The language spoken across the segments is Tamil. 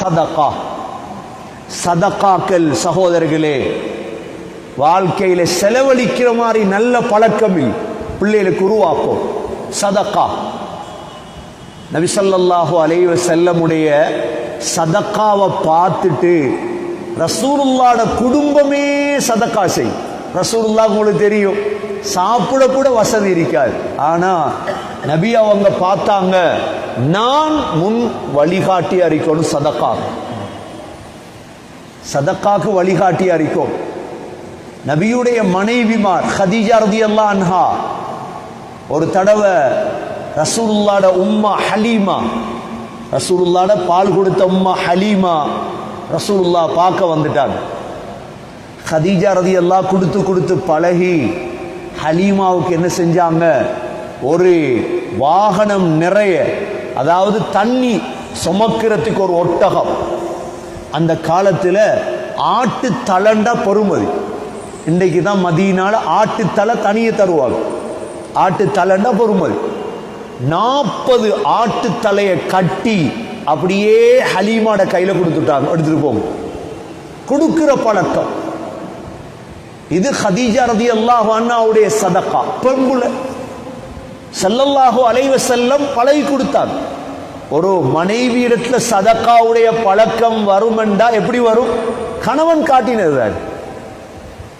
சதகா. சதகாக்கள் சகோதரர்களே வாழ்க்கையில செலவழிக்கிற மாதிரி நல்ல பழக்கம் பிள்ளைகளுக்கு உருவாக்கும் சதக்கா நபிசல்லாஹு அலைவ செல்லமுடைய சதக்காவை பார்த்துட்டு ரசூருல்லாட குடும்பமே சதக்கா செய். ரசூருல்லா உங்களுக்கு தெரியும். சாப்பிட கூட வசதி இருக்காது. ஆனா நபி அவங்க பார்த்தாங்க நான் முன் வழிகாட்டி அறிக்கணும் சதக்கா. சதக்காக்கு வழிகாட்டி அறிக்கும் நபியுடைய மனைவிமார் ஹதீஜா ரதியல்லாஹு அன்ஹா. ஒரு தடவை ரசூல்லாட உம்மா ஹலீமா. ரசூலுல்லாட பால் கொடுத்த உம்மா ஹலீமா ரசூலுல்லா பார்க்க வந்துட்டாங்க. ஹதீஜா ரதி எல்லாம் கொடுத்து கொடுத்து பழகி ஹலீமாவுக்கு என்ன செஞ்சாங்க? ஒரு வாகனம் நிறைய அதாவது தண்ணி சுமக்கிறதுக்கு ஒரு ஒட்டகம். அந்த காலத்தில் ஆட்டு தலண்டா பொறுமதி. இன்றைக்கு தான் மதியினால் ஆட்டு தலை தனியை தருவாங்க. ஆட்டு தலைண்டா பொறுமதி. நாற்பது ஆட்டு தலையை கட்டி அப்படியே ஹலீமாட கையில் கொடுத்துட்டாங்க. எடுத்துட்டு போங்க. கொடுக்கிற பழக்கம். இது ஹதீஜா ரதி அல்லாஹ் சதக்கா. பெண்புல. செல்லல்லாஹோ அலைவ செல்லம் பழகி கொடுத்தாங்க. ஒரு மனைவி இடத்துல சதக்காவுடைய பழக்கம் வருமெண்டா எப்படி வரும்? கணவன் காட்டினது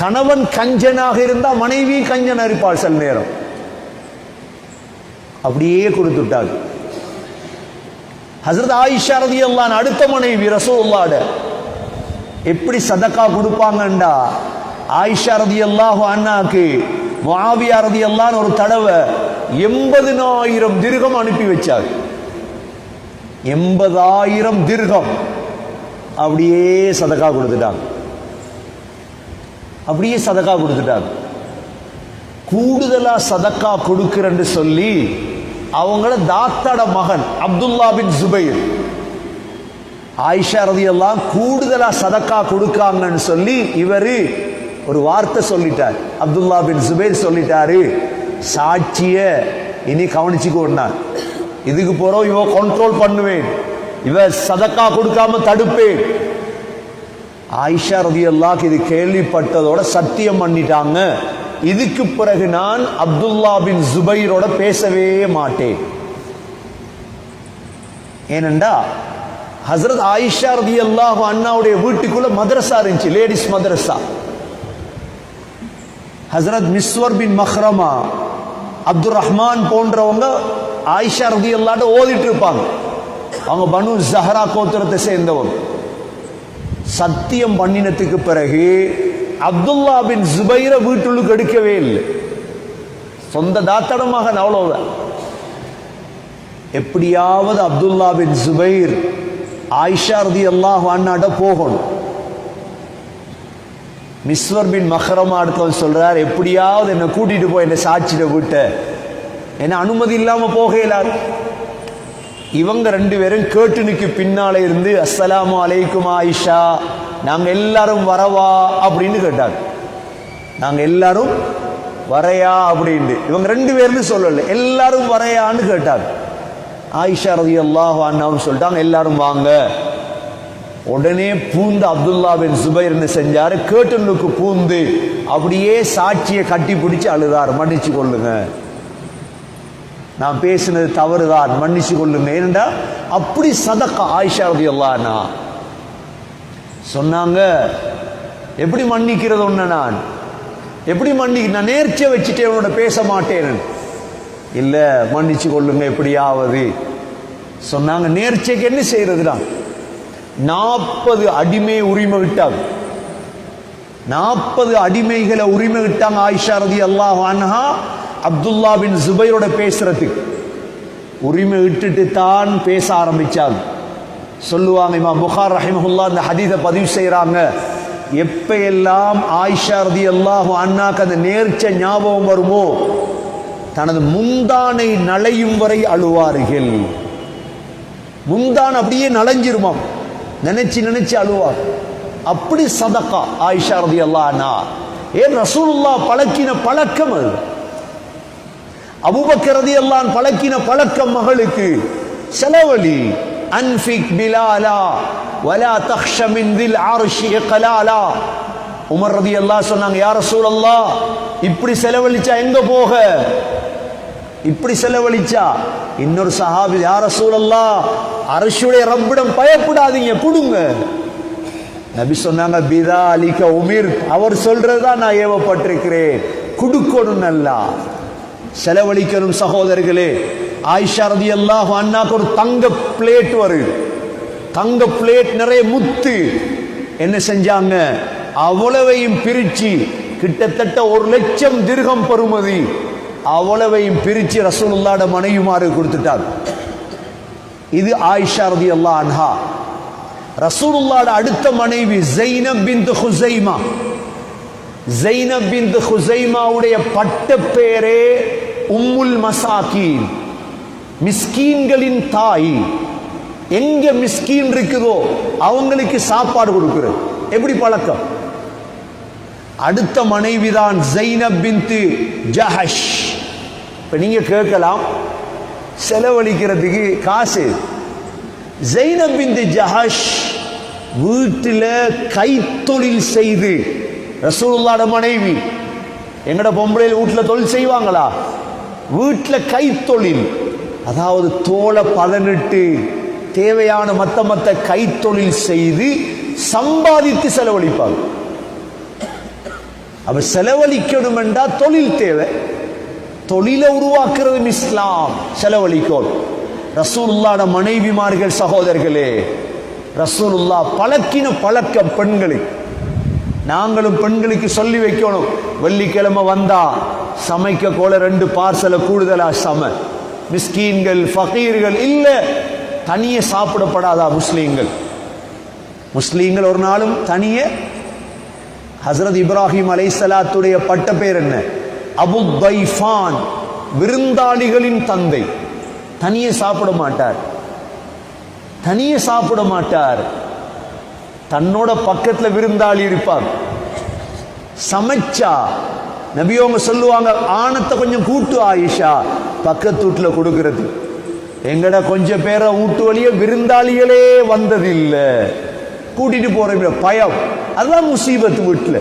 கணவன் கஞ்சனாக இருந்தா மனைவி கஞ்சன் இருப்பாள் சில நேரம். அப்படியே கொடுத்துட்டாங்க ஹசரத் ஆயிஷா ரதியல்லான் அடுத்த மனைவி ரசோல்லாட எப்படி சதக்கா கொடுப்பாங்கண்டா? ஆயிஷா ரதியல்லாஹு அண்ணாக்கு முஆவியா ரதியல்லான் ஒரு தடவை எண்பதினாயிரம் திருகம் அனுப்பி வச்சாங்க. எண்பதாயிரம் திருகம். அப்படியே சதக்கா கொடுத்துட்டாங்க. அப்படியே சதக்கா கொடுத்துட்டாங்க. கூடுதலா சதக்கா கொடுக்கிறேன்னு சொல்லி அவங்கள தாத்தட மகன் அப்துல்லா பின் ஜுபைர். ஆயிஷா ரதி எல்லாம் கூடுதலா சதக்கா கொடுக்காங்கன்னு சொல்லி இவரு ஒரு வார்த்தை சொல்லிட்டார். அப்துல்லா பின் ஜுபைர் சொல்லிட்டாரு. சாட்சிய இனி கவனிச்சுக்கோன்னார். இதுக்கு போறோம் இவ கண்ட்ரோல் பண்ணுவேன். இவ சதக்கா கொடுக்காம தடுப்பேன். ஆயிஷா ரதி அல்லாஹ் இது கேள்விப்பட்டதோட சத்தியம் பண்ணிட்டாங்க. இதுக்கு பிறகு நான் அப்துல்லா பின் ஜுபைரோட பேசவே மாட்டேன். ஏனண்டா ஹசரத் ஆயிஷா ரதி அல்லாஹ் அண்ணாவுடைய வீட்டுக்குள்ள மதரசா இருந்துச்சு லேடிஸ் மதரசா. ஹசரத் மிஸ்வர் பின் மஹ்ரமா அப்துல் ரஹ்மான் போன்றவங்க ஆயிஷா ரதி எல்லாட்ட ஓதிட்டு இருப்பாங்க அவங்க பனு ஜஹரா கோத்திரத்தை சேர்ந்தவங்க சத்தியம் பண்ணினத்துக்கு பிறகு அப்துல்லா பின் ஜுபைர வீட்டுள்ளுக்கு எடுக்கவே இல்லை. சொந்த தாத்தனமாக அவ்வளவு எப்படியாவது அப்துல்லா பின் ஜுபைர் ஆயிஷா ரதி அல்லாஹ் அண்ணாட போகணும். மிஸ்வர் பின் மஹரமா அடுத்தவன் சொல்றார் எப்படியாவது என்னை கூட்டிட்டு போய் என்னை சாட்சியிட விட்ட. ஏன்னா அனுமதி இல்லாம போக இயலாது இவங்க ரெண்டு பேரும் கேட்டுனுக்கு பின்னாலே இருந்து அஸ்ஸலாமு அலைக்கும் ஆயிஷா நாங்க எல்லாரும் வரவா அப்படின்னு கேட்டாங்க நாங்க எல்லாரும் வரையா அப்படின்னு இவங்க ரெண்டு பேரும் சொல்லல எல்லாரும் வரையான்னு கேட்டாங்க ஆயிஷா ரவி அல்லாஹ் அண்ணாவும் சொல்லிட்டாங்க எல்லாரும் வாங்க உடனே பூந்து அப்துல்லா பின் சுபைர் செஞ்சாரு கேட்டனுக்கு பூந்து அப்படியே சாட்சியை கட்டி பிடிச்சு அழுதார் மன்னிச்சு கொள்ளுங்க நான் பேசினது தவறுதான் மன்னிச்சு கொள்ளுங்க ஏனென்றா அப்படி சதக்கா ஆயிஷா ரதி அல்லாஹ்னா சொன்னாங்க எப்படி மன்னிக்கிறது ஒண்ணு நான்? எப்படி மன்னி நான் நேர்ச்சியை வச்சுட்டு உன்னோட பேச மாட்டேன். இல்ல மன்னிச்சு கொள்ளுங்க எப்படியாவது. சொன்னாங்க நேர்ச்சைக்கு என்ன செய்யறதுடா நாற்பது அடிமை உரிமை விட்டாங்க. நாற்பது அடிமைகளை உரிமை விட்டாங்க ஆயிஷா ரதி அல்லாஹ் அன்ஹா. அப்துல்லா பின் ஜுபைரோட பேசுறதுக்கு உரிமை விட்டுட்டு தான் பேச ஆரம்பிச்சாங்க. சொல்லுவாங்க இமா புகார் ரஹிமஹுல்லா அந்த ஹதீஸை பதிவு செய்கிறாங்க எப்ப எல்லாம் ஆயிஷா ரதி அல்லாஹ் அண்ணாக்கு அந்த நேர்ச்ச ஞாபகம் வருமோ தனது முந்தானை நலையும் வரை அழுவார்கள். முந்தான் அப்படியே நனைஞ்சிருமாம் நினைச்சு நினைச்சு அழுவார். அப்படி சதக்கா ஆயிஷா ரதி அல்லாஹ்னா ஏன் ரசூலுல்லா பழக்கின பழக்கம் அது? அபுபக்கரதி எல்லாம் பழக்கின பழக்கம் மகளுக்கு செலவழி அன்பிக் பிலாலா வலா தக்ஷமிந்தில் மின் கலாலா உமர் ரதி அல்லா சொன்னாங்க யார சூழல்லா இப்படி செலவழிச்சா எங்க போக? இப்படி செலவழிச்சா இன்னொரு சஹாபி யார சூழல்லா அரசுடைய ரப்பிடம் பயப்படாதீங்க கொடுங்க நபி சொன்னாங்க பிதா அலிக உமிர் அவர் சொல்றதுதான் நான் ஏவப்பட்டிருக்கிறேன் கொடுக்கணும் நல்லா. செலவழிக்கணும் சகோதரர்களே. ஆயிஷா ரதி அல்லாஹ் அண்ணாக்கு ஒரு தங்க பிளேட் வருது தங்க பிளேட் நிறைய முத்து. என்ன செஞ்சாங்க? அவ்வளவையும் பிரிச்சு கிட்டத்தட்ட ஒரு லட்சம் திருகம் பெறுமதி. அவ்வளவையும் பிரிச்சு ரசூலுல்லாட மனைவிமாறு கொடுத்துட்டார். இது ஆயிஷா ரதி அல்லாஹ் அன்ஹா. ரசூலுல்லாட அடுத்த மனைவி ஜெய்னப் பின் ஹுசைமா. ஜைனப் பிந்து ஹுசைமாவுடைய பட்ட பேரே உம்முல் மசாக்கீன் மிஸ்கீன்களின் தாய். எங்க மிஸ்கீன் இருக்குதோ அவங்களுக்கு சாப்பாடு கொடுக்குறது எப்படி பழக்கம்? அடுத்த மனைவிதான் ஜெய்னப் பிந்து ஜஹஷ் இப்ப நீங்க கேட்கலாம் செலவழிக்கிறதுக்கு காசு. ஜெய்னப் பிந்து ஜஹஷ் வீட்டில் கைத்தொழில் செய்து ரசூலுல்லாட மனைவி. எங்கட பொம்பளையில் வீட்டில் தொழில் செய்வாங்களா? வீட்டில் கைத்தொழில். அதாவது தோலை பதனிட்டு தேவையான மத்த மத்த கைத்தொழில் செய்து சம்பாதித்து செலவழிப்பாங்க. அவ செலவழிக்கணும் என்றா தொழில் தேவை. தொழிலை உருவாக்குறது இஸ்லாம். செலவழிக்கும் ரசூலுல்லாட மனைவிமார்கள் சகோதரர்களே ரசூலுல்லா பழக்கின பழக்கம் பெண்களுக்கு நாங்களும் பெண்களுக்கு சொல்லி வைக்கணும். வெள்ளிக்கிழமை வந்தா சமைக்க கோல ரெண்டு பார்சலை கூடுதலா சம. மிஸ்கீன்கள் ஃபகீர்கள் இல்ல தனியே சாப்பிடப்படாதா முஸ்லீம்கள்? முஸ்லீம்கள் ஒரு நாளும் தனிய? ஹசரத் இப்ராஹிம் அலை சலாத்துடைய பட்ட பேர் என்ன? அபு தைஃபான் விருந்தாளிகளின் தந்தை. தனியே சாப்பிட மாட்டார். தனியே சாப்பிட மாட்டார். தன்னோட பக்கத்துல விருந்தாளி இருப்பார். சமைச்சா நபியோங்க சொல்லுவாங்க ஆணத்தை கொஞ்சம் கூட்டு ஆயிஷா பக்கத்து வீட்டுல கொடுக்கிறது. எங்கட கொஞ்ச பேரை வீட்டு வழிய விருந்தாளிகளே வந்ததில்லை. கூட்டிட்டு போற பயம். அதுதான் முசீபத் வீட்டுல.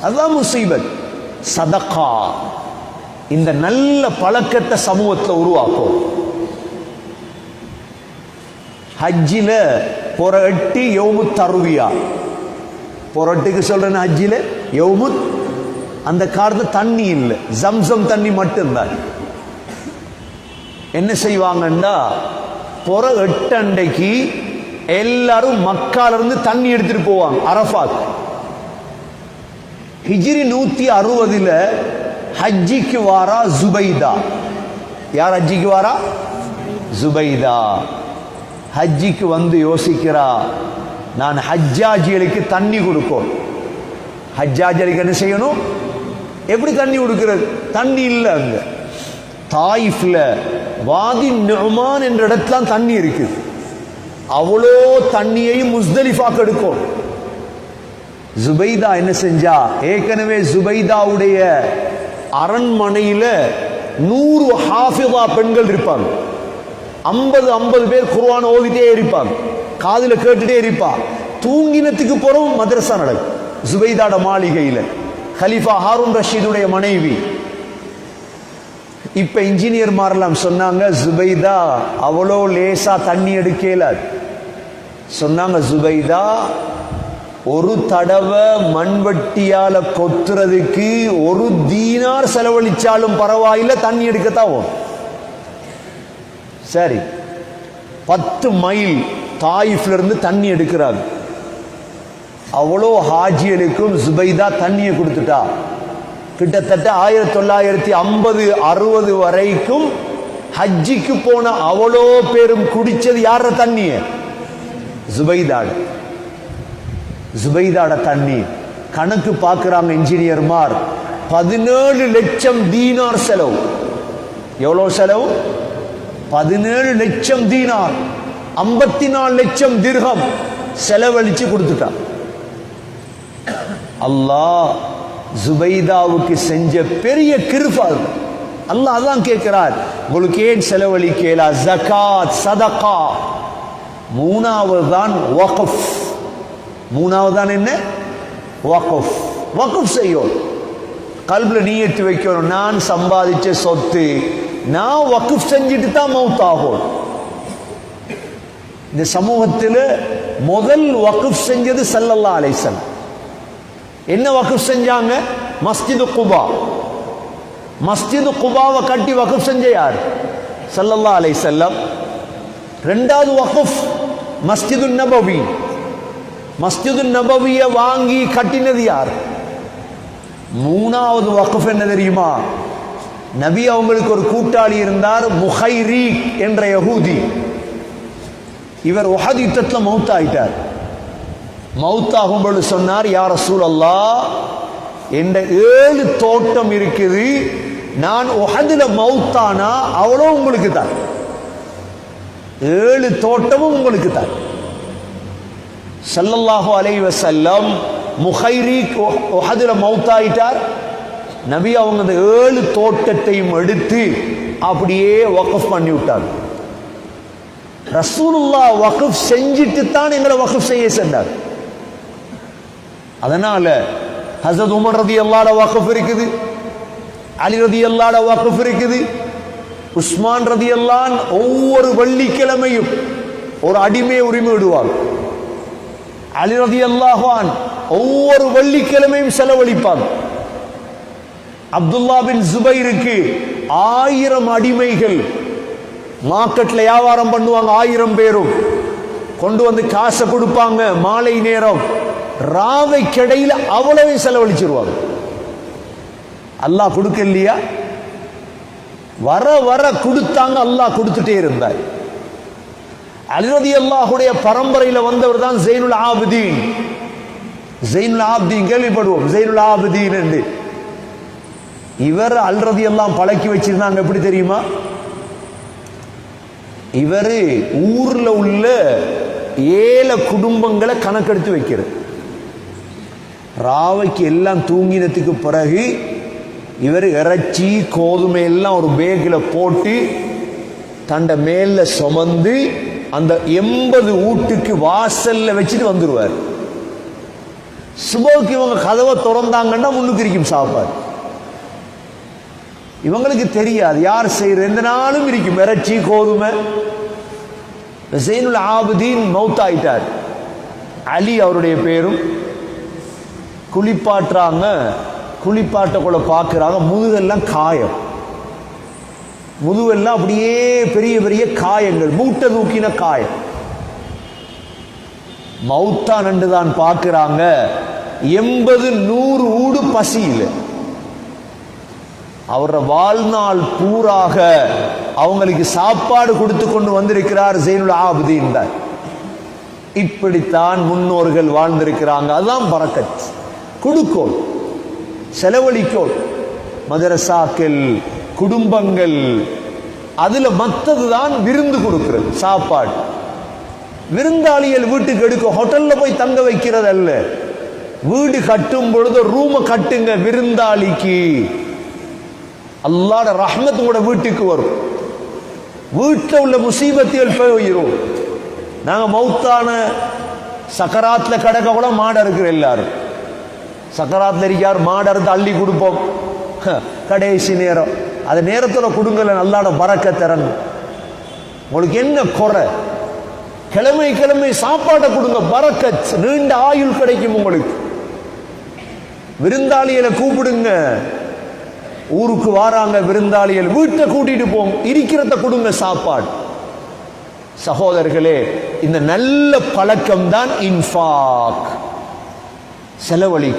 அதுதான் முசீபத். சதகா இந்த நல்ல பழக்கத்தை சமூகத்தில் உருவாக்கும். ஹஜ்ஜில புரட்டி யோமு தருவியா புரட்டுக்கு சொல்றேன் ஹஜ்ஜில யோமு அந்த காலத்துல தண்ணி இல்லை ஜம்சம் தண்ணி மட்டும்தான் என்ன செய்வாங்கன்னா பொற எட்டு அண்டைக்கு எல்லாரும் மக்கால இருந்து தண்ணி எடுத்துட்டு போவாங்க அரஃபாத் ஹிஜிரி நூத்தி அறுபதுல ஹஜ்ஜிக்கு வாரா ஜுபைதா யார் ஹஜ்ஜிக்கு வாரா ஜுபைதா ஹஜ்ஜிக்கு வந்து யோசிக்கிறா. நான் ஹஜ்ஜாஜிகளுக்கு தண்ணி கொடுக்கும் ஹஜ்ஜாஜிகளுக்கு என்ன செய்யணும்? எப்படி தண்ணி கொடுக்கிறது? தண்ணி இல்லை அங்க. தாயிஃப்ல வாதி நுமான் என்ற இடத்துல தண்ணி இருக்குது அவ்வளோ தண்ணியையும் முஸ்தலிஃபா கெடுக்கும் ஜுபைதா என்ன செஞ்சா? ஏற்கனவே ஜுபைதாவுடைய அரண்மனையில நூறு ஹாஃபிதா பெண்கள் இருப்பாங்க. ஐம்பது ஐம்பது பேர் குர்ஆன் ஓதிட்டே இருப்பாங்க. காதுல கேட்டுட்டே இருப்பா. தூங்கினத்துக்கு போறோம் மதரசா நடக்கும். ஜுபைதாட மாளிகையில. ஹலீஃபா ஹாரூன் ரஷீதுடைய மனைவி. இப்ப இன்ஜினியர் மாறலாம் சொன்னாங்க ஜுபைதா அவ்வளோ லேசா தண்ணி எடுக்கல. சொன்னாங்க ஜுபைதா ஒரு தடவை மண்வட்டியால கொத்துறதுக்கு ஒரு தீனார் செலவழிச்சாலும் பரவாயில்ல தண்ணி எடுக்கத்தான் சரி. பத்து மைல் தாயிஃப்ல இருந்து தண்ணி எடுக்கிறாங்க. அவ்வளோ ஹாஜியலுக்கும் ஜுபைதா தண்ணியை கொடுத்துட்டா. கிட்டத்தட்ட ஆயிரத்தி தொள்ளாயிரத்தி ஐம்பது அறுபது வரைக்கும் ஹஜ்ஜிக்கு போன அவ்வளோ பேரும் குடிச்சது யார தண்ணிய? ஜுபைதாட ஜுபைதாட தண்ணி. கணக்கு பார்க்குறாங்க இன்ஜினியர்மார் பதினேழு லட்சம் தீனார் செலவு. எவ்வளோ செலவு? பதினேழு லட்சம் தீனார் ஐம்பத்தி நாலு லட்சம் திர்கம் செலவழிச்சு கொடுத்துட்டான் அல்லாஹ் ஜுபைதாவுக்கு செஞ்ச பெரிய கிருபா அல்லாஹ் அதான் கேட்கிறார் உங்களுக்கு ஏன் செலவழிக்கலா? ஜகாத் சதகா மூணாவது தான் வக்ஃப். மூணாவது தான் என்ன? வக்ஃப். வக்ஃப் செய்யும். கல்வில நீயத்து வைக்கணும். நான் சம்பாதிச்ச சொத்து நான் வக்குஃப் செஞ்சுட்டு தான் மவுத் ஆகும் இந்த சமூகத்தில் முதல் வக்குஃப் செஞ்சது சல்லல்லா அலைசன் என்ன வக்குஃப் செஞ்சாங்க? மஸ்ஜிது குபா. மஸ்ஜிது குபாவை கட்டி வக்ஃப் செஞ்ச யார்? சல்லல்லா அலைசல்லம் ரெண்டாவது வக்ஃப் மஸ்ஜிது நபவி. மஸ்ஜிது நபவிய வாங்கி கட்டினது யார்? மூணாவது வக்ஃப் என்ன தெரியுமா? நபி அவங்களுக்கு ஒரு கூட்டாளி இருந்தார் முஹைரி என்ற யகூதி. இவர் உஹத் யுத்தத்தில் மவுத் ஆயிட்டார் மவுத்தாகும் பொழுது சொன்னார் யார் ரசூல் அல்லா என்ற ஏழு தோட்டம் இருக்குது. நான் உஹதுல மவுத்தானா அவ்வளோ உங்களுக்கு தான். ஏழு தோட்டமும் உங்களுக்கு தான். சல்லல்லாஹு அலைவசல்லம் முஹைரி முஹைரீக் உஹதுல மவுத்தாயிட்டார் நபி அவங்க அந்த ஏழு தோட்டத்தையும் எடுத்து அப்படியே வக்ஃப் பண்ணி விட்டாங்க ரசூலுல்லா வக்ஃப் செஞ்சுட்டு தான் எங்களை வக்ஃப் செய்ய சென்றார் அதனால ஹசரத் உமர் ரதி அல்லாட வக்கஃப் இருக்குது அலி ரதி அல்லாட வக்ஃப் இருக்குது உஸ்மான் ரதி அல்லான் ஒவ்வொரு வெள்ளிக்கிழமையும் ஒரு அடிமை உரிமை விடுவார் அலி ரதி அல்லாஹான் ஒவ்வொரு வெள்ளிக்கிழமையும் செலவழிப்பாங்க அப்துல்லா பின் ஜுபைருக்கு ஆயிரம் அடிமைகள் மார்க்கெட்ல வியாபாரம் பண்ணுவாங்க ஆயிரம் பேரும். கொண்டு வந்து காசை கொடுப்பாங்க மாலை நேரம். ராவை கிடையில அவ்வளவே செலவழிச்சிருவாங்க. அல்லாஹ் கொடுக்க இல்லையா? வர வர கொடுத்தாங்க அல்லாஹ் கொடுத்துட்டே இருந்தார். அலிரதி அல்லாஹுடைய பரம்பரையில் வந்தவர் தான் ஜெயினுல் ஆபுதீன். ஜெயினுல் ஆபுதீன் கேள்விப்படுவோம் ஜெயினுல் ஆபுதீன் என்று. இவர் அல்ரதி எல்லாம் பழக்கி வச்சிருந்தாங்க எப்படி தெரியுமா? இவர் ஊர்ல உள்ள ஏழை குடும்பங்களை கணக்கெடுத்து வைக்கிறது. ராவைக்கு எல்லாம் தூங்கினத்துக்கு பிறகு இவர் இறைச்சி கோதுமை எல்லாம் ஒரு பேக்கில் போட்டு தண்ட மேல சுமந்து அந்த எண்பது வீட்டுக்கு வாசல்ல வச்சுட்டு வந்துடுவார் சுபோக்கு இவங்க கதவை திறந்தாங்கன்னா முன்னுக்கு இருக்கும் சாப்பாடு. இவங்களுக்கு தெரியாது. யார் செய்யறது? எந்த நாளும் இருக்கும். இறைச்சி கோதுமை. ஜெயினுல் ஆபுதீன் மௌத்தாயிட்டார். அலி அவருடைய பேரும். குளிப்பாட்டுறாங்க. குளிப்பாட்டக்குள்ள பார்க்குறாங்க. முதுகெல்லாம் காயம். முதுவெல்லாம் அப்படியே பெரிய பெரிய காயங்கள். மூட்டை தூக்கின காயம். மௌத்தா நண்டு தான் பார்க்குறாங்க. எண்பது நூறு ஊடு பசியில். அவர வாழ்நாள் பூராக அவங்களுக்கு சாப்பாடு கொடுத்து கொண்டு வந்திருக்கிறார் ஜெயினுல் ஆபுதீன் தான். இப்படித்தான் முன்னோர்கள் வாழ்ந்திருக்கிறாங்க. அதுதான் பறக்கத். கொடுக்கோள் செலவழிக்கோள் மதரசாக்கள் குடும்பங்கள் அதுல மத்தது தான் விருந்து கொடுக்கிறது சாப்பாடு. விருந்தாளிகள் வீட்டுக்கு எடுக்க ஹோட்டல்ல போய் தங்க வைக்கிறது அல்ல வீடு கட்டும் பொழுது ரூமை கட்டுங்க விருந்தாளிக்கு. அல்லாட ரஹ்மத் உங்களோட வீட்டுக்கு வரும். வீட்டில் உள்ள முசீபத்தியல் போயிடும் நாங்கள் மௌத்தான சக்கராத்தில் கிடக்க கூட மாடு இருக்கிற எல்லாரும். சக்கராத்தில் இருக்கார் மாடு அறுத்து அள்ளி கொடுப்போம். ஹ, கடைசி நேரம். அது நேரத்தில் கொடுங்கல நல்லாட பறக்க திறன் உங்களுக்கு என்ன குறை? கிழமை கிழமை சாப்பாட்டை கொடுங்க பறக்க நீண்ட ஆயுள் கிடைக்கும் உங்களுக்கு. விருந்தாளிகளை கூப்பிடுங்க. ஊருக்கு வாராங்க விருந்தாளிகள் வீட்டை கூட்டிட்டு போங்க இருக்கிறத கொடுங்க சாப்பாடு. சகோதரர்களே இந்த நல்ல பழக்கம் தான் இன்ஃபாக். செலவழி